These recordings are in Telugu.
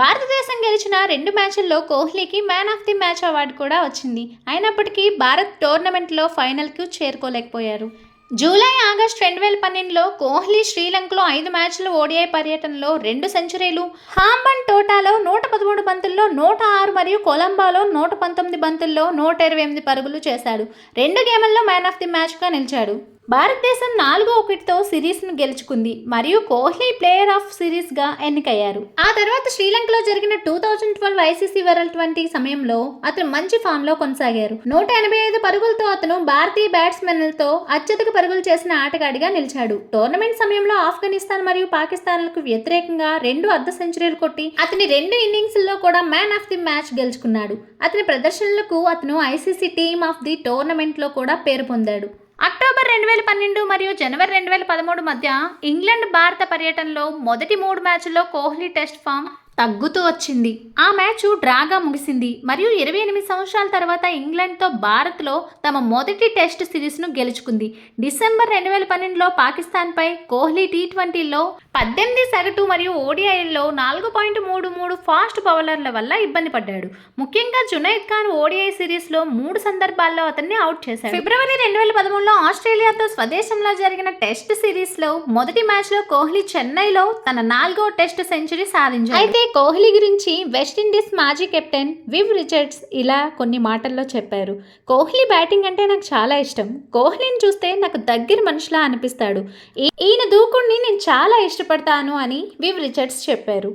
భారతదేశం గెలిచిన రెండు మ్యాచ్ల్లో కోహ్లీకి man of the match award కూడా వచ్చింది. అయినప్పటికీ భారత్ టోర్నమెంట్లో ఫైనల్కు చేరుకోలేకపోయారు. జూలై ఆగస్ట్ రెండు వేల పన్నెండులో కోహ్లీ శ్రీలంకలో ఐదు మ్యాచ్లు ఓడిఐ పర్యటనలో రెండు సెంచరీలు హాంబన్ టోటాలో నూట పదమూడు బంతుల్లో నూట ఆరు మరియు కొలంబాలో నూట పంతొమ్మిది బంతుల్లో నూట ఇరవై ఎనిమిది పరుగులు చేశాడు. రెండు గేముల్లో మ్యాన్ ఆఫ్ ది మ్యాచ్గా నిలిచాడు. భారతదేశం నాలుగో ఒకటితో సిరీస్ను గెలుచుకుంది మరియు కోహ్లీ ప్లేయర్ ఆఫ్ సిరీస్గా ఎన్నికయ్యారు. ఆ తర్వాత శ్రీలంకలో జరిగిన two thousand twelve ICC world twenty సమయంలో అతను మంచి ఫామ్లో కొనసాగారు. నూట ఎనభై ఐదు పరుగులతో అతను భారతీయ బ్యాట్స్మెన్లతో అత్యధిక పరుగులు చేసిన ఆటగాడిగా నిలిచాడు. టోర్నమెంట్ సమయంలో ఆఫ్ఘనిస్తాన్ మరియు పాకిస్తాన్లకు వ్యతిరేకంగా రెండు అర్ధ సెంచరీలు కొట్టి అతని రెండు ఇన్నింగ్స్లో కూడా మ్యాన్ ఆఫ్ ది మ్యాచ్ గెలుచుకున్నాడు. అతని ప్రదర్శనలకు అతను ఐసీసీ టీమ్ ఆఫ్ ది టోర్నమెంట్లో కూడా పేరు పొందాడు. అక్టోబర్ రెండు వేల పన్నెండు మరియు జనవరి రెండు వేల పదమూడు మధ్య ఇంగ్లాండ్ భారత పర్యటనలో మొదటి మూడు మ్యాచ్ల్లో కోహ్లీ టెస్ట్ ఫామ్ తగ్గుతూ వచ్చింది. ఆ మ్యాచ్ డ్రాగా ముగిసింది. మరియు ఇరవై ఎనిమిది సంవత్సరాల తర్వాత ఇంగ్లాండ్తో భారత్లో తమ మొదటి టెస్ట్ సిరీస్ను గెలుచుకుంది. డిసెంబర్ రెండు వేల పన్నెండులో పాకిస్తాన్పై కోహ్లీ టీ ట్వంటీలో పద్దెనిమిది సగటు మరియు ఓడిఐల్లో నాలుగు పాయింట్ మూడు మూడు ఫాస్ట్ బౌలర్ల వల్ల ఇబ్బంది పడ్డాడు. ముఖ్యంగా జునైద్ ఖాన్ ఓడిఐ సిరీస్లో మూడు సందర్భాల్లో అతన్ని అవుట్ చేశాడు. ఫిబ్రవరి రెండు వేల పదమూడులో ఆస్ట్రేలియాతో స్వదేశంలో జరిగిన టెస్ట్ సిరీస్లో మొదటి మ్యాచ్లో కోహ్లీ చెన్నైలో తన నాలుగో టెస్ట్ సెంచరీ సాధించాడు. అయితే కోహ్లీ గురించి వెస్టిండీస్ మాజీ కెప్టెన్ వివ్ రిచర్డ్స్ ఇలా కొన్ని మాటల్లో చెప్పారు. కోహ్లీ బ్యాటింగ్ అంటే నాకు చాలా ఇష్టం. కోహ్లీని చూస్తే నాకు దగ్గర మనిషిలా అనిపిస్తాడు. ఈయన దూకుడిని నేను చాలా ఇష్టపడతాను అని వివ్ రిచర్డ్స్ చెప్పారు.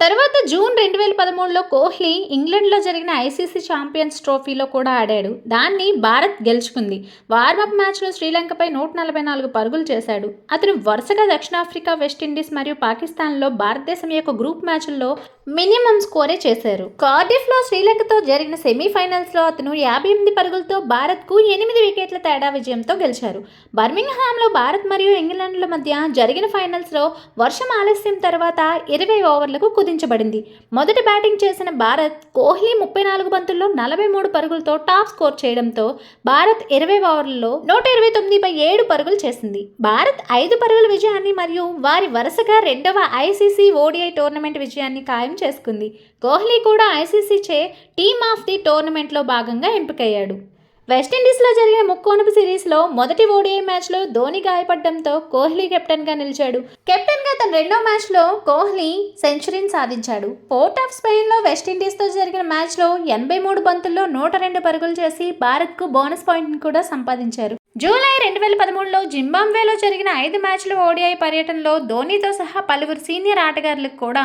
తర్వాత జూన్ రెండు వేల పదమూడులో కోహ్లీ ఇంగ్లాండ్లో జరిగిన ఐసీసీ ఛాంపియన్స్ ట్రోఫీలో కూడా ఆడాడు. దాన్ని భారత్ గెలుచుకుంది. వార్మప్ మ్యాచ్లో శ్రీలంకపై నూట నలభై నాలుగు పరుగులు చేశాడు. అతను వరుసగా దక్షిణాఫ్రికా వెస్టిండీస్ మరియు పాకిస్తాన్లో భారతదేశం యొక్క గ్రూప్ మ్యాచ్ల్లో మినిమం స్కోరే చేశారు. కార్డిఫ్లో శ్రీలంకతో జరిగిన సెమీఫైనల్స్లో అతను యాభై ఎనిమిది పరుగులతో భారత్కు ఎనిమిది వికెట్ల తేడా విజయంతో గెలిచారు. బర్మింగ్హామ్లో భారత్ మరియు ఇంగ్లాండ్ల మధ్య జరిగిన ఫైనల్స్లో వర్షం ఆలస్యం తర్వాత ఇరవై ఓవర్లకు కుదించబడింది. మొదట బ్యాటింగ్ చేసిన భారత్ కోహ్లీ ముప్పై నాలుగు బంతుల్లో నలభై మూడు పరుగులతో టాప్ స్కోర్ చేయడంతో భారత్ ఇరవై ఓవర్లలో నూట ఇరవై తొమ్మిది పై ఏడు పరుగులు చేసింది. భారత్ ఐదు పరుగుల విజయాన్ని మరియు వారి వరుసగా రెండవ ఐసీసీ ఓడిఐ టోర్నమెంట్ విజయాన్ని ఖాయం చేసుకుంది. కోహ్లీ కూడా ఐసీసీ చే టీమ్ ఆఫ్ ది టోర్నమెంట్లో భాగంగా ఎంపికయ్యాడు. వెస్టిండీస్లో జరిగిన ముక్కోనపు సిరీస్లో మొదటి ఓడిఐ మ్యాచ్లో ధోని గాయపడడంతో కోహ్లీ కెప్టెన్గా నిలిచాడు. కెప్టెన్గా తన రెండో మ్యాచ్లో కోహ్లీ సెంచరీని సాధించాడు. పోర్ట్ ఆఫ్ స్పెయిన్లో వెస్టిండీస్తో జరిగిన మ్యాచ్లో ఎనభై మూడు బంతుల్లో నూట రెండు పరుగులు చేసి భారత్కు బోనస్ పాయింట్ని కూడా సంపాదించారు. జూలై రెండు వేల పదమూడులో జింబాబ్వేలో జరిగిన ఐదు మ్యాచ్ల ఓడిఐ పర్యటనలో ధోనీతో సహా పలువురు సీనియర్ ఆటగాళ్ళకు కూడా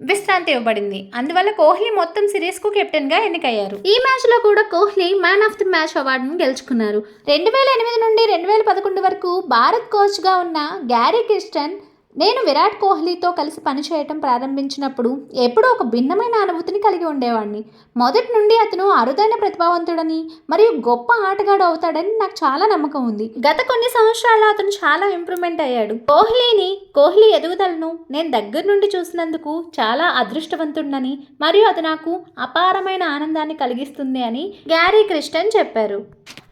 విశ్రాంతి ఇవ్వబడింది. అందువల్ల కోహ్లీ మొత్తం సిరీస్కు కెప్టెన్గా ఎన్నికయ్యారు. ఈ మ్యాచ్లో కూడా Kohli man of the match అవార్డును గెలుచుకున్నారు. రెండు వేల ఎనిమిది నుండి రెండు వేల పదకొండు వరకు భారత్ కోచ్గా ఉన్న గ్యారీ క్రిస్టన్ నేను విరాట్ కోహ్లీతో కలిసి పనిచేయటం ప్రారంభించినప్పుడు ఎప్పుడూ ఒక భిన్నమైన అనుభూతిని కలిగి ఉండేవాడిని మొదటి నుండి అతను అరుదైన ప్రతిభావంతుడని మరియు గొప్ప ఆటగాడు అవుతాడని నాకు చాలా నమ్మకం ఉంది. గత కొన్ని సంవత్సరాల్లో అతను చాలా ఇంప్రూవ్మెంట్ అయ్యాడు. కోహ్లీని కోహ్లీ ఎదుగుదలను నేను దగ్గర నుండి చూసినందుకు చాలా అదృష్టవంతుడని మరియు అది నాకు అపారమైన ఆనందాన్ని కలిగిస్తుంది అని గ్యారీ క్రిస్టన్ చెప్పారు.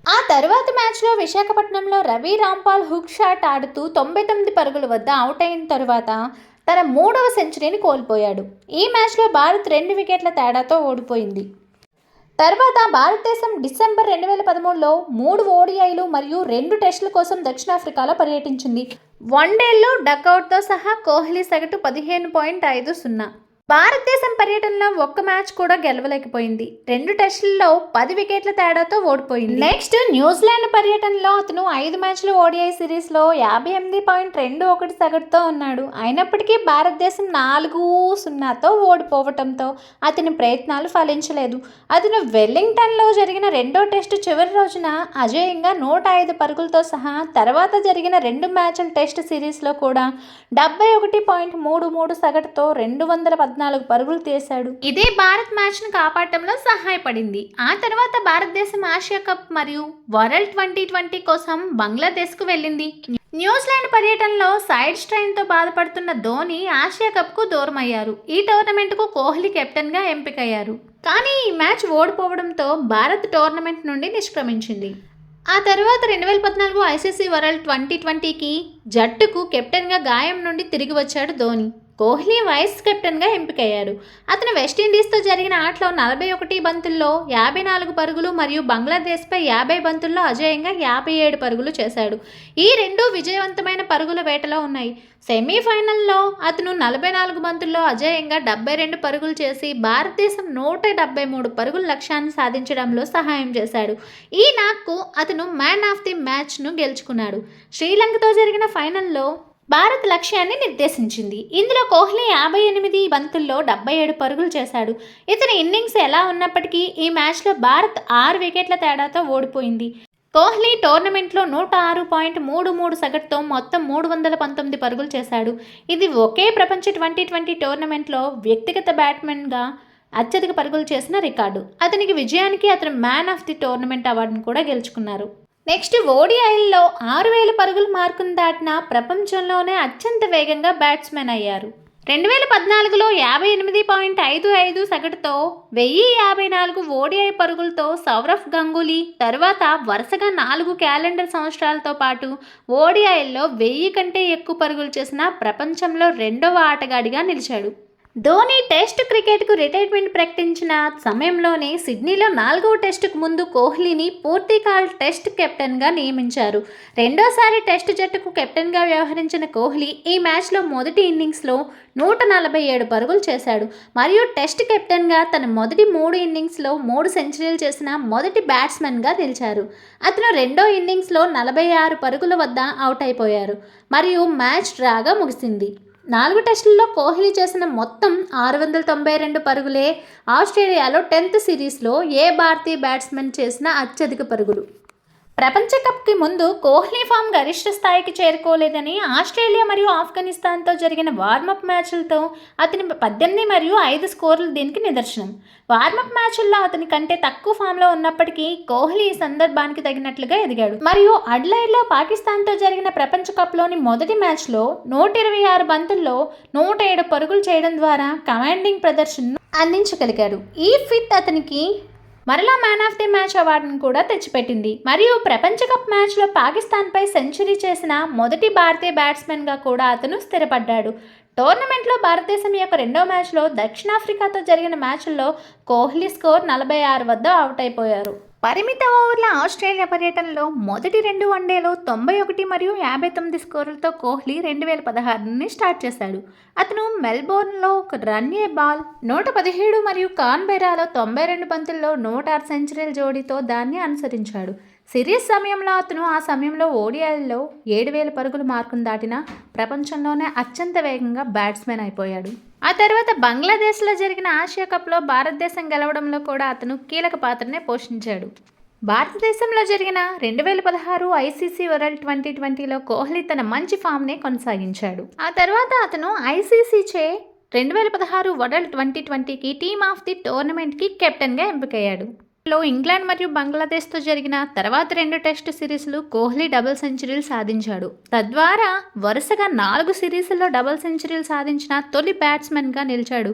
ఆ తర్వాత మ్యాచ్లో విశాఖపట్నంలో రవి రాంపాల్ హుక్ షాట్ ఆడుతూ తొంభై తొమ్మిది పరుగుల వద్ద అవుట్ అయిన తరువాత తన మూడవ సెంచరీని కోల్పోయాడు. ఈ మ్యాచ్లో భారత్ రెండు వికెట్ల తేడాతో ఓడిపోయింది. తర్వాత భారతదేశం డిసెంబర్ రెండు వేల పదమూడులో మూడు ఓడిఐలు మరియు రెండు టెస్టుల కోసం దక్షిణాఫ్రికాలో పర్యటించింది. వన్డేల్లో డకౌట్తో సహా కోహ్లీ సగటు పదిహేను పాయింట్ ఐదు సున్నా. భారతదేశం పర్యటనలో ఒక్క మ్యాచ్ కూడా గెలవలేకపోయింది. రెండు టెస్టుల్లో పది వికెట్ల తేడాతో ఓడిపోయింది. నెక్స్ట్ న్యూజిలాండ్ పర్యటనలో అతను ఐదు మ్యాచ్లు ఓడిఐ సిరీస్లో యాభై ఎనిమిది పాయింట్ రెండు ఒకటి సగటుతో ఉన్నాడు. అయినప్పటికీ భారతదేశం నాలుగు సున్నాతో ఓడిపోవటంతో అతని ప్రయత్నాలు ఫలించలేదు. అతను వెల్లింగ్టన్లో జరిగిన రెండో టెస్టు చివరి రోజున అజేయంగా నూట ఐదు పరుగులతో సహా తర్వాత జరిగిన రెండు మ్యాచ్ల టెస్ట్ సిరీస్లో కూడా డెబ్బై ఒకటి పాయింట్ మూడు మూడు సగటుతో రెండు వందల పద్నాలుగు పరుగులు తీశాడు. ఇదే భారత్ మ్యాచ్ను కాపాడటంలో సహాయపడింది. ఆ తర్వాత భారతదేశం ఆసియా కప్ మరియు వరల్డ్ ట్వంటీ ట్వంటీ కోసం బంగ్లాదేశ్కు వెళ్ళింది. న్యూజిలాండ్ పర్యటనలో సైడ్ స్ట్రైన్తో బాధపడుతున్న ధోని ఆసియా కప్కు దూరమయ్యారు. ఈ టోర్నమెంట్కు కోహ్లీ కెప్టెన్గా ఎంపికయ్యారు. కానీ ఈ మ్యాచ్ ఓడిపోవడంతో భారత్ టోర్నమెంట్ నుండి నిష్క్రమించింది. ఆ తర్వాత రెండు వేల పద్నాలుగు ఐసీసీ వరల్డ్ ట్వంటీ ట్వంటీకి జట్టుకు కెప్టెన్గా గాయం నుండి తిరిగి వచ్చాడు ధోని. కోహ్లీ వైస్ కెప్టెన్గా ఎంపికయ్యారు అతను వెస్టిండీస్తో జరిగిన ఆటలో నలభై ఒకటి బంతుల్లో యాభై నాలుగు పరుగులు మరియు బంగ్లాదేశ్పై యాభై బంతుల్లో అజేయంగా యాభై ఏడు పరుగులు చేశాడు. ఈ రెండు విజయవంతమైన పరుగుల వేటలో ఉన్నాయి. సెమీఫైనల్లో అతను నలభై నాలుగు బంతుల్లో అజేయంగా డెబ్బై రెండు పరుగులు చేసి భారతదేశం నూట డెబ్బై మూడు పరుగుల లక్ష్యాన్ని సాధించడంలో సహాయం చేశాడు. ఈ నాక్కు అతను మ్యాన్ ఆఫ్ ది మ్యాచ్ను గెలుచుకున్నాడు. శ్రీలంకతో జరిగిన ఫైనల్లో భారత్ లక్ష్యాన్ని నిర్దేశించింది. ఇందులో కోహ్లీ యాభై ఎనిమిది బంతుల్లో డెబ్బై ఏడు పరుగులు చేశాడు. ఇతని ఇన్నింగ్స్ ఎలా ఉన్నప్పటికీ ఈ మ్యాచ్లో భారత్ ఆరు వికెట్ల తేడాతో ఓడిపోయింది. కోహ్లీ టోర్నమెంట్లో నూట ఆరు పాయింట్ మూడు మూడు సగటుతో మొత్తం మూడు వందల పంతొమ్మిది పరుగులు చేశాడు. ఇది ఒకే ప్రపంచ ట్వంటీ ట్వంటీ టోర్నమెంట్లో వ్యక్తిగత బ్యాట్స్మెన్గా అత్యధిక పరుగులు చేసిన రికార్డు. అతనికి విజయానికి అతను మ్యాన్ ఆఫ్ ది టోర్నమెంట్ అవార్డును కూడా గెలుచుకున్నారు. నెక్స్ట్ ఓడిఐల్లో ఆరు వేల పరుగుల మార్కును దాటిన ప్రపంచంలోనే అత్యంత వేగంగా బ్యాట్స్మెన్ అయ్యారు. రెండు వేల పద్నాలుగులో యాభై ఎనిమిది పాయింట్ ఐదు ఐదు సగటుతో వెయ్యి యాభై నాలుగు ఓడిఐ పరుగులతో సౌరవ్ గంగూలీ తర్వాత వరుసగా నాలుగు క్యాలెండర్ సంవత్సరాలతో పాటు ఓడిఐల్లో వెయ్యి కంటే ఎక్కువ పరుగులు చేసిన ప్రపంచంలో రెండవ ఆటగాడిగా నిలిచాడు. ధోని టెస్ట్ క్రికెట్కు రిటైర్మెంట్ ప్రకటించిన సమయంలోనే సిడ్నీలో నాలుగో టెస్టుకు ముందు కోహ్లీని పూర్తికాల్ టెస్ట్ కెప్టెన్గా నియమించారు. రెండోసారి టెస్ట్ జట్టుకు కెప్టెన్గా వ్యవహరించిన కోహ్లీ ఈ మ్యాచ్లో మొదటి ఇన్నింగ్స్లో నూట నలభై ఏడు పరుగులు చేశాడు. మరియు టెస్ట్ కెప్టెన్గా తన మొదటి మూడు ఇన్నింగ్స్లో మూడు సెంచరీలు చేసిన మొదటి బ్యాట్స్మెన్గా నిలిచారు. అతను రెండో ఇన్నింగ్స్లో నలభై ఆరు పరుగుల వద్ద అవుట్ అయిపోయారు. మరియు మ్యాచ్ డ్రాగా ముగిసింది. నాలుగు టెస్టుల్లో కోహ్లీ చేసిన మొత్తం ఆరు వందల తొంభై రెండు పరుగులే ఆస్ట్రేలియాలో టెన్త్ సిరీస్లో ఏ భారతీయ బ్యాట్స్మెన్ చేసిన అత్యధిక పరుగులు? ప్రపంచ కప్కి ముందు కోహ్లీ ఫామ్ గరిష్ట స్థాయికి చేరుకోలేదని ఆస్ట్రేలియా మరియు ఆఫ్ఘనిస్తాన్తో జరిగిన వార్మప్ మ్యాచ్లతో అతని పద్దెనిమిది మరియు ఐదు స్కోర్లు దీనికి నిదర్శనం. వార్మప్ మ్యాచ్ల్లో అతని కంటే తక్కువ ఫామ్లో ఉన్నప్పటికీ కోహ్లీ ఈ సందర్భానికి తగినట్లుగా ఎదిగాడు. మరియు అడ్లైడ్లో పాకిస్తాన్తో జరిగిన ప్రపంచ కప్లోని మొదటి మ్యాచ్లో నూట ఇరవై ఆరు బంతుల్లో నూట ఏడు పరుగులు చేయడం ద్వారా కమాండింగ్ ప్రదర్శనను అందించగలిగాడు. ఈ ఫిట్ అతనికి మరలా మ్యాన్ ఆఫ్ ది మ్యాచ్ అవార్డును కూడా తెచ్చిపెట్టింది. మరియు ప్రపంచ కప్ మ్యాచ్లో పాకిస్తాన్పై సెంచరీ చేసిన మొదటి భారతీయ బ్యాట్స్మెన్గా కూడా అతను స్థిరపడ్డాడు. టోర్నమెంట్లో భారతదేశం యొక్క రెండో మ్యాచ్లో దక్షిణాఫ్రికాతో జరిగిన మ్యాచ్ల్లో కోహ్లీ స్కోర్ నలభై ఆరు వద్ద అవుట్ అయిపోయారు. పరిమిత ఓవర్ల ఆస్ట్రేలియా పర్యటనలో మొదటి రెండు వన్డేలో తొంభై ఒకటి మరియు యాభై తొమ్మిది స్కోర్లతో కోహ్లీ రెండు వేల పదహారుని స్టార్ట్ చేశాడు. అతను మెల్బోర్న్లో ఒక రన్ ఏ బాల్ నూట పదిహేడు మరియు కాన్బెరాలో తొంభై రెండు పంతుల్లో నూట ఆరు సెంచరీల జోడీతో దాన్ని అనుసరించాడు. సిరీస్ సమయంలో అతను ఆ సమయంలో ఓడిఐల్లో ఏడు వేల పరుగుల మార్కును దాటిన ప్రపంచంలోనే అత్యంత వేగంగా బ్యాట్స్మెన్ అయిపోయాడు. ఆ తర్వాత బంగ్లాదేశ్లో జరిగిన ఆసియా కప్లో భారతదేశం గెలవడంలో కూడా అతను కీలక పాత్రనే పోషించాడు. భారతదేశంలో జరిగిన రెండు వేల పదహారు ఐసీసీ వరల్డ్ ట్వంటీ ట్వంటీలో కోహ్లీ తన మంచి ఫామ్నే కొనసాగించాడు. ఆ తర్వాత అతను ఐసీసీ చే రెండు వేల పదహారు వరల్డ్ ట్వంటీ ట్వంటీకి టీమ్ ఆఫ్ ది టోర్నమెంట్కి కెప్టెన్గా ఎంపికయ్యాడు. లో ఇంగ్లాండ్ మరియు బంగ్లాదేశ్తో జరిగిన తర్వాత రెండు టెస్ట్ సిరీస్లు కోహ్లీ డబుల్ సెంచరీలు సాధించాడు. తద్వారా వరుసగా నాలుగు సిరీస్లో డబుల్ సెంచరీలు సాధించిన తొలి బ్యాట్స్మెన్గా నిలిచాడు.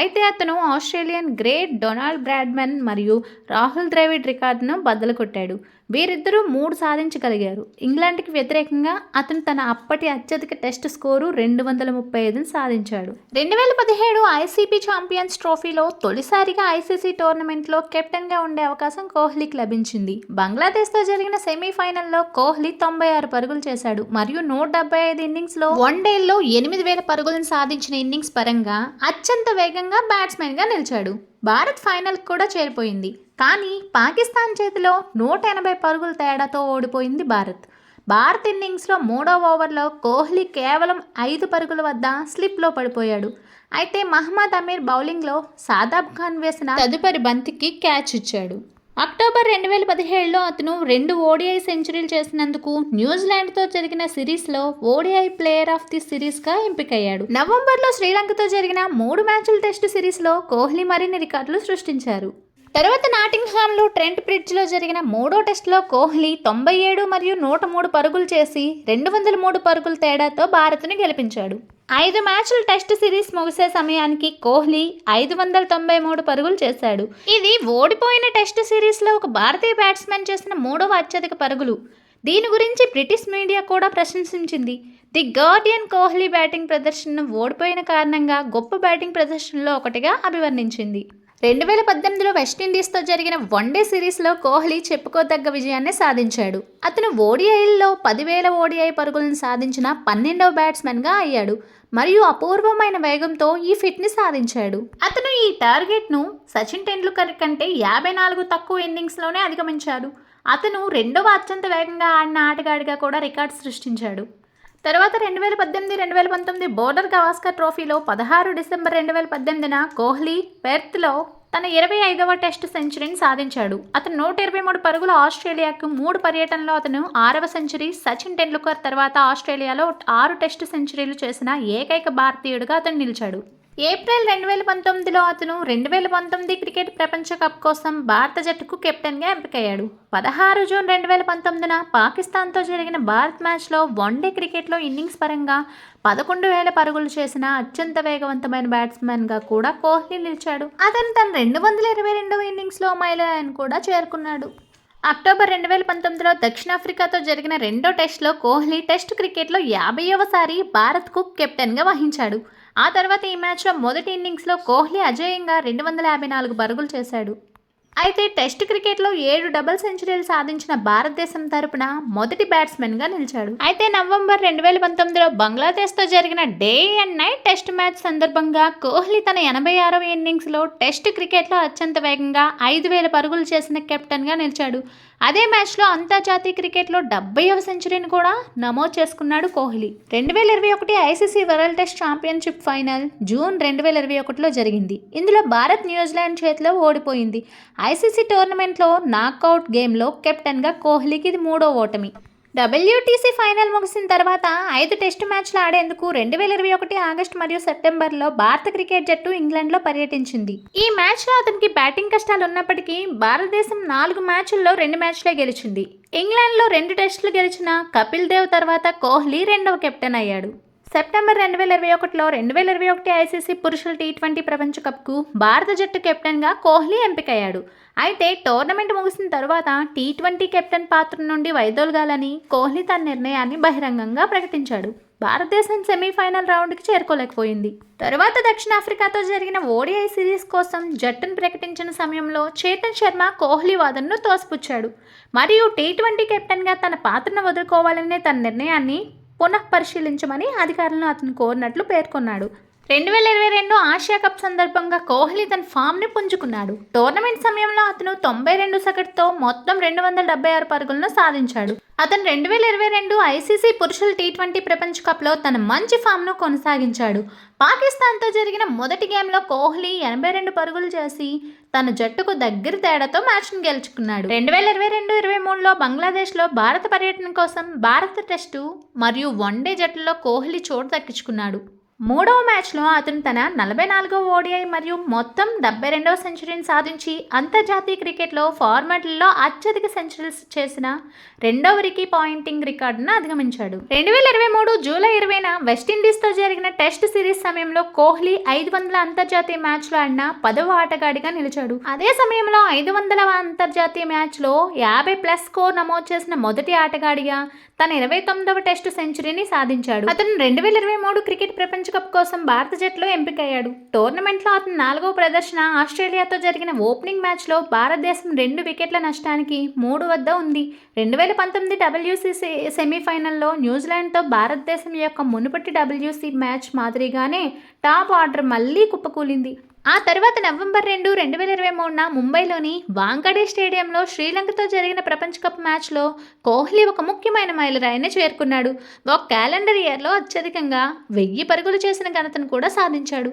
అయితే అతను ఆస్ట్రేలియన్ గ్రేట్ డొనాల్డ్ బ్రాడ్మెన్ మరియు రాహుల్ ద్రవిడ్ రికార్డును బద్దలు కొట్టాడు. వీరిద్దరూ మూడు సాధించగలిగారు. ఇంగ్లాండ్కి వ్యతిరేకంగా అతను తన అప్పటి అత్యధిక టెస్ట్ స్కోరు రెండు వందల ముప్పై ఐదును సాధించాడు. రెండు వేల పదిహేడు ఐసీపీ ఛాంపియన్స్ ట్రోఫీలో తొలిసారిగా ఐసీసీ టోర్నమెంట్లో కెప్టెన్గా ఉండే అవకాశం కోహ్లీకి లభించింది. బంగ్లాదేశ్తో జరిగిన సెమీఫైనల్లో కోహ్లీ తొంభై ఆరు పరుగులు చేశాడు. మరియు నూట డెబ్బై ఐదు ఇన్నింగ్స్లో వన్ డేలో ఎనిమిది వేల పరుగులను సాధించిన ఇన్నింగ్స్ పరంగా అత్యంత వేగంగా బ్యాట్స్మెన్గా నిలిచాడు. భారత్ ఫైనల్ కూడా చేరిపోయింది. కానీ పాకిస్తాన్ చేతిలో నూట ఎనభై పరుగుల తేడాతో ఓడిపోయింది భారత్. భారత్ ఇన్నింగ్స్లో మూడో ఓవర్లో కోహ్లీ కేవలం ఐదు పరుగుల వద్ద స్లిప్లో పడిపోయాడు. అయితే మహమ్మద్ అమీర్ బౌలింగ్లో సాదాబ్ ఖాన్ వేసిన తదుపరి బంతికి క్యాచ్ ఇచ్చాడు. అక్టోబర్ రెండు వేల పదిహేడులో అతను రెండు ఓడిఐ సెంచరీలు చేసినందుకు న్యూజిలాండ్తో జరిగిన సిరీస్లో ఓడిఐ ప్లేయర్ ఆఫ్ ది సిరీస్గా ఎంపికయ్యాడు. నవంబర్లో శ్రీలంకతో జరిగిన మూడు మ్యాచ్ల టెస్ట్ సిరీస్లో కోహ్లీ మరిన్ని రికార్డులు సృష్టించారు. తర్వాత నాటింగ్హామ్లో ట్రెంట్ బ్రిడ్జ్లో జరిగిన మూడో టెస్ట్లో కోహ్లీ తొంభై ఏడు మరియు నూట మూడు పరుగులు చేసి రెండు వందల మూడు పరుగుల తేడాతో భారత్ని గెలిపించాడు. ఐదు మ్యాచ్ల టెస్ట్ సిరీస్ ముగిసే సమయానికి కోహ్లీ ఐదు వందల తొంభై మూడు పరుగులు చేశాడు. ఇది ఓడిపోయిన టెస్ట్ సిరీస్లో ఒక భారతీయ బ్యాట్స్మెన్ చేసిన మూడవ అత్యధిక పరుగులు. దీని గురించి బ్రిటిష్ మీడియా కూడా ప్రశంసించింది. ది గార్డియన్ కోహ్లీ బ్యాటింగ్ ప్రదర్శనను ఓడిపోయిన కారణంగా గొప్ప బ్యాటింగ్ ప్రదర్శనలో ఒకటిగా అభివర్ణించింది. రెండు వేల పద్దెనిమిదిలో వెస్టిండీస్తో జరిగిన వన్డే సిరీస్లో కోహ్లీ చెప్పుకోదగ్గ విజయాన్ని సాధించాడు. అతను ఓడిఐల్లో పదివేల ఓడిఐ పరుగులను సాధించిన పన్నెండవ బ్యాట్స్మెన్గా అయ్యాడు. మరియు అపూర్వమైన వేగంతో ఈ ఫిట్ని సాధించాడు. అతను ఈ టార్గెట్ను సచిన్ టెండూల్కర్ కంటే యాభై నాలుగు తక్కువ ఇన్నింగ్స్లోనే అధిగమించాడు. అతను రెండవ అత్యంత వేగంగా ఆడిన ఆటగాడిగా కూడా రికార్డు సృష్టించాడు. తర్వాత రెండు వేల పద్దెనిమిది రెండు వేల పంతొమ్మిది బోర్డర్ గవాస్కర్ ట్రోఫీలో పదహారు డిసెంబర్ రెండు వేల పద్దెనిమిదిన కోహ్లీ పెర్త్లో తన ఇరవై ఐదవ టెస్ట్ సెంచరీని సాధించాడు. అతను నూట ఇరవై మూడు పరుగుల ఆస్ట్రేలియాకు మూడు పర్యటనలో అతను ఆరవ సెంచరీ సచిన్ టెండూల్కర్ తర్వాత ఆస్ట్రేలియాలో ఆరు టెస్ట్ సెంచరీలు చేసిన ఏకైక భారతీయుడిగా అతను నిలిచాడు. ఏప్రిల్ రెండు వేల పంతొమ్మిదిలో అతను రెండు వేల పంతొమ్మిది క్రికెట్ ప్రపంచ కప్ కోసం భారత జట్టుకు కెప్టెన్గా ఎంపికయ్యాడు. పదహారు జూన్ రెండు వేల పంతొమ్మిదిన పాకిస్తాన్తో జరిగిన భారత్ మ్యాచ్లో వన్డే క్రికెట్లో ఇన్నింగ్స్ పరంగా పదకొండు వేల పరుగులు చేసిన అత్యంత వేగవంతమైన బ్యాట్స్మెన్గా కూడా కోహ్లీ నిలిచాడు. అతను తన రెండు వందల ఇరవై రెండవ ఇన్నింగ్స్లో మైలురాయిని కూడా చేరుకున్నాడు. అక్టోబర్ రెండు వేల పంతొమ్మిదిలో దక్షిణాఫ్రికాతో జరిగిన రెండో టెస్ట్లో కోహ్లీ టెస్ట్ క్రికెట్లో యాభైవసారి భారత్కు కెప్టెన్గా వహించాడు. ఆ తర్వాత ఈ మ్యాచ్లో మొదటి ఇన్నింగ్స్లో కోహ్లీ అజేయంగా రెండు వందల యాభై నాలుగు పరుగులు చేశాడు. అయితే టెస్ట్ క్రికెట్లో ఏడు డబుల్ సెంచరీలు సాధించిన భారతదేశం తరపున మొదటి బ్యాట్స్మెన్గా నిలిచాడు. అయితే నవంబర్ రెండు వేల పంతొమ్మిదిలో బంగ్లాదేశ్తో జరిగిన day and night test match సందర్భంగా కోహ్లీ తన ఎనభై ఆరవ ఇన్నింగ్స్లో టెస్ట్ క్రికెట్లో అత్యంత వేగంగా ఐదు వేల పరుగులు చేసిన కెప్టెన్గా నిలిచాడు. అదే మ్యాచ్లో అంతర్జాతీయ క్రికెట్లో డెబ్బైవ సెంచరీని కూడా నమోదు చేసుకున్నాడు కోహ్లీ. రెండు వేల ఇరవై ఒకటి ICC world test championship final June రెండు వేల ఇరవై ఒకటిలో జరిగింది. ఇందులో భారత్ న్యూజిలాండ్ చేతిలో ఓడిపోయింది. ఐసీసీ టోర్నమెంట్లో నాకౌట్ గేమ్లో కెప్టెన్గా కోహ్లీకి ఇది మూడో ఓటమి. డబ్ల్యూటీసీ ఫైనల్ ముగిసిన తర్వాత ఐదు టెస్టు మ్యాచ్లు ఆడేందుకు రెండు వేల ఇరవై ఒకటి ఆగస్టు మరియు సెప్టెంబర్లో భారత క్రికెట్ జట్టు ఇంగ్లాండ్లో పర్యటించింది. ఈ మ్యాచ్లో అతనికి బ్యాటింగ్ కష్టాలు ఉన్నప్పటికీ భారతదేశం నాలుగు మ్యాచ్ల్లో రెండు మ్యాచ్లే గెలిచింది. ఇంగ్లాండ్లో రెండు టెస్టులు గెలిచిన కపిల్ దేవ్ తర్వాత కోహ్లీ రెండవ కెప్టెన్ అయ్యాడు. సెప్టెంబర్ రెండు వేల ఇరవై ఒకటిలో రెండు వేల ఇరవై ఒకటి ఐసీసీ పురుషుల టీ ట్వంటీ ప్రపంచ కప్కు భారత జట్టు కెప్టెన్గా కోహ్లీ ఎంపికయ్యాడు. అయితే టోర్నమెంట్ ముగిసిన తరువాత టీ ట్వంటీ కెప్టెన్ పాత్ర నుండి వైదొలగాలని కోహ్లీ తన నిర్ణయాన్ని బహిరంగంగా ప్రకటించాడు. భారతదేశం సెమీఫైనల్ రౌండ్కి చేరుకోలేకపోయింది. తరువాత దక్షిణాఫ్రికాతో జరిగిన ఓడిఐ సిరీస్ కోసం జట్టును ప్రకటించిన సమయంలో చేతన్ శర్మ కోహ్లీ వాదనను తోసిపుచ్చాడు. మరియు టీ ట్వంటీ కెప్టెన్గా తన పాత్రను వదులుకోవాలనే తన నిర్ణయాన్ని పునఃపరిశీలించమని అధికారులను అతను కోరినట్లు పేర్కొన్నాడు. రెండు వేల ఇరవై రెండు ఆసియా కప్ సందర్భంగా కోహ్లీ తన ఫామ్ని పుంజుకున్నాడు. టోర్నమెంట్ సమయంలో అతను తొంభై రెండు సగటుతో మొత్తం రెండు వందల డెబ్బై ఆరు పరుగులను సాధించాడు. అతను రెండు వేల ఇరవై రెండు ఐసీసీ పురుషుల టీ ట్వంటీ ప్రపంచ కప్లో తన మంచి ఫామ్ను కొనసాగించాడు. పాకిస్తాన్తో జరిగిన మొదటి గేమ్లో కోహ్లీ ఎనభై రెండు పరుగులు చేసి తన జట్టుకు దగ్గర తేడాతో మ్యాచ్ను గెలుచుకున్నాడు. రెండు వేల ఇరవై రెండు ఇరవై మూడులో బంగ్లాదేశ్లో భారత పర్యటన కోసం భారత టెస్టు మరియు వన్డే జట్టులో కోహ్లీ చోటు దక్కించుకున్నాడు. మూడవ మ్యాచ్లో అతను తన నలభై నాలుగవ ఓడిఐ మరియు మొత్తం డెబ్బై రెండవ సెంచరీని సాధించి అంతర్జాతీయ క్రికెట్లో ఫార్మాట్లలో అత్యధిక సెంచరీస్ చేసిన రెండవ రికీ పాయింటింగ్ రికార్డును అధిగమించాడు. రెండు వేల ఇరవై మూడు జూలై ఇరవైన వెస్టిండీస్తో జరిగిన టెస్ట్ సిరీస్ సమయంలో కోహ్లీ ఐదు వందల అంతర్జాతీయ మ్యాచ్లో ఆడిన పదవ ఆటగాడిగా నిలిచాడు. అదే సమయంలో ఐదు వందల అంతర్జాతీయ మ్యాచ్లో యాభై ప్లస్ స్కోర్ నమోదు చేసిన మొదటి ఆటగాడిగా తన ఇరవై తొమ్మిదవ టెస్ట్ సెంచరీని సాధించాడు. అతను రెండు వేల ఇరవై మూడు క్రికెట్ ప్రపంచ కప్ కోసం భారత జట్టులో ఎంపికయ్యాడు. టోర్నమెంట్లో అతను నాలుగో ప్రదర్శన ఆస్ట్రేలియాతో జరిగిన ఓపెనింగ్ మ్యాచ్లో భారతదేశం రెండు వికెట్ల నష్టానికి మూడు వద్ద ఉంది. రెండు వేల పంతొమ్మిది డబ్ల్యూసీసీ సెమీఫైనల్లో న్యూజిలాండ్తో భారతదేశం యొక్క మునుపటి డబ్ల్యూసీ మ్యాచ్ మాదిరిగానే టాప్ ఆర్డర్ మళ్ళీ కుప్పకూలింది. ఆ తర్వాత నవంబర్ రెండు రెండు వేల ఇరవై మూడున ముంబైలోని వాంకడే స్టేడియంలో శ్రీలంకతో జరిగిన ప్రపంచ కప్ మ్యాచ్లో కోహ్లీ ఒక ముఖ్యమైన మైలురాయిని చేరుకున్నాడు. ఒక క్యాలెండర్ ఇయర్లో అత్యధికంగా వెయ్యి పరుగులు చేసిన ఘనతను కూడా సాధించాడు.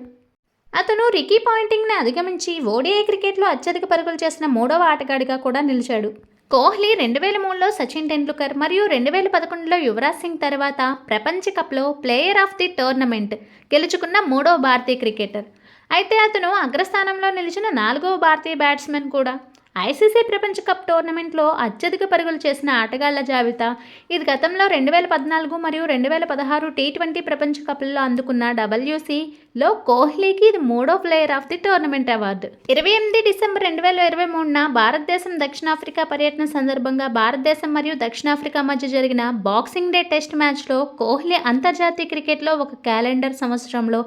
అతను రికీ పాయింటింగ్ని అధిగమించి ఓడిఐ క్రికెట్లో అత్యధిక పరుగులు చేసిన మూడవ ఆటగాడిగా కూడా నిలిచాడు. కోహ్లీ రెండు వేల మూడులో సచిన్ టెండూల్కర్ మరియు రెండు వేల పదకొండులో యువరాజ్ సింగ్ తర్వాత ప్రపంచ కప్లో ప్లేయర్ ఆఫ్ ది టోర్నమెంట్ గెలుచుకున్న మూడవ భారతీయ క్రికెటర్. అయితే అతను అగ్రస్థానంలో నిలిచిన నాలుగవ భారతీయ బ్యాట్స్మెన్ కూడా. ఐసీసీ ప్రపంచ కప్ టోర్నమెంట్లో అత్యధిక పరుగులు చేసిన ఆటగాళ్ళ జాబితా ఇది గతంలో రెండు వేల పద్నాలుగు మరియు రెండు వేల పదహారు టీ ట్వంటీ ప్రపంచ కప్లలో అందుకున్న డబ్ల్యూసీ లో కోహ్లీకి ఇది మూడో player of the tournament award ఇరవై ఎనిమిది డిసెంబర్ రెండు వేల ఇరవై మూడున భారతదేశం దక్షిణాఫ్రికా పర్యటన సందర్భంగా భారతదేశం మరియు దక్షిణాఫ్రికా మధ్య జరిగిన బాక్సింగ్ డే టెస్ట్ మ్యాచ్లో కోహ్లీ అంతర్జాతీయ క్రికెట్లో ఒక క్యాలెండర్ సంవత్సరంలో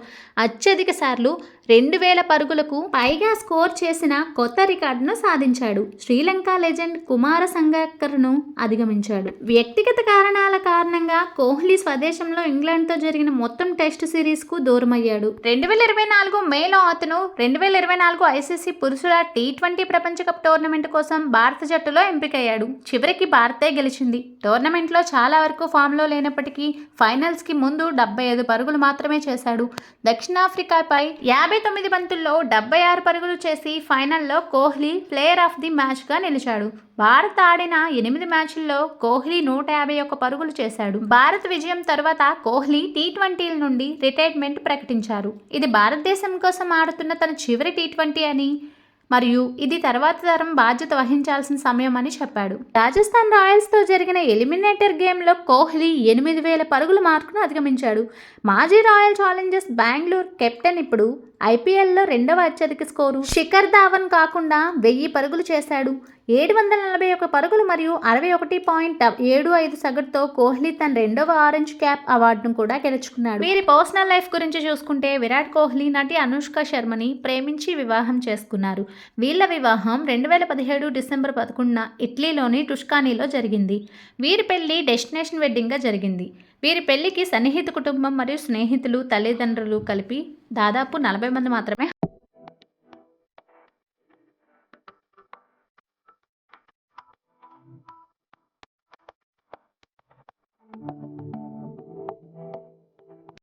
అత్యధిక సార్లు రెండు వేల పరుగులకు పైగా స్కోర్ చేసిన కొత్త రికార్డును సాధించాడు. శ్రీలంక లెజెండ్ కుమార సంగక్కర్ను అధిగమించాడు. వ్యక్తిగత కారణాల కారణంగా కోహ్లీ స్వదేశంలో ఇంగ్లాండ్తో జరిగిన మొత్తం టెస్ట్ సిరీస్కు దూరమయ్యాడు. రెండు వేల ఇరవై నాలుగు మేలో అతను రెండు వేల ఇరవై నాలుగు ఐసీసీ పురుషుల టీ ట్వంటీ ప్రపంచ కప్ టోర్నమెంట్ కోసం భారత జట్టులో ఎంపికయ్యాడు. చివరికి భారతే గెలిచింది. టోర్నమెంట్లో చాలా వరకు ఫామ్లో లేనప్పటికీ ఫైనల్స్కి ముందు డెబ్బై ఐదు పరుగులు మాత్రమే చేశాడు. దక్షిణాఫ్రికాపై యాభై తొమ్మిది బంతుల్లో డెబ్బై ఆరు పరుగులు చేసి ఫైనల్లో కోహ్లీ ప్లేయర్ ఆఫ్ ది మ్యాచ్గా నిలిచాడు. భారత్ ఆడిన ఎనిమిది మ్యాచ్ల్లో కోహ్లీ నూట యాభై ఒక్క పరుగులు చేశాడు. భారత్ విజయం తర్వాత కోహ్లీ టీ ట్వంటీల నుండి రిటైర్మెంట్ ప్రకటించారు. ఇది భారతదేశం కోసం ఆడుతున్న తన చివరి టీ ట్వంటీ అని మరియు ఇది తర్వాత తరం బాధ్యత వహించాల్సిన సమయం అని చెప్పాడు. రాజస్థాన్ రాయల్స్తో జరిగిన ఎలిమినేటర్ గేమ్లో కోహ్లీ ఎనిమిది వేల పరుగుల మార్కును అధిగమించాడు. మాజీ రాయల్ ఛాలెంజర్స్ బెంగళూరు కెప్టెన్ ఇప్పుడు ఐపీఎల్లో రెండవ అత్యధిక స్కోరు శిఖర్ ధావన్ కాకుండా వెయ్యి పరుగులు చేశాడు. ఏడు వందల నలభై ఒక పరుగులు మరియు అరవై ఒకటి పాయింట్ ఏడు ఐదు సగటుతో కోహ్లీ తన రెండవ ఆరెంజ్ క్యాప్ అవార్డును కూడా గెలుచుకున్నాడు. వీరి పర్సనల్ లైఫ్ గురించి చూసుకుంటే విరాట్ కోహ్లీ నటి అనుష్క శర్మని ప్రేమించి వివాహం చేసుకున్నారు. వీళ్ళ వివాహం రెండు వేల పదిహేడు డిసెంబర్ పదకొండున ఇటలీలోని టుష్కానీలో జరిగింది. వీరి పెళ్ళి డెస్టినేషన్ వెడ్డింగ్గా జరిగింది. వీరి పెళ్ళికి సన్నిహిత కుటుంబం మరియు స్నేహితులు తల్లిదండ్రులు కలిపి దాదాపు నలభై మంది మాత్రమే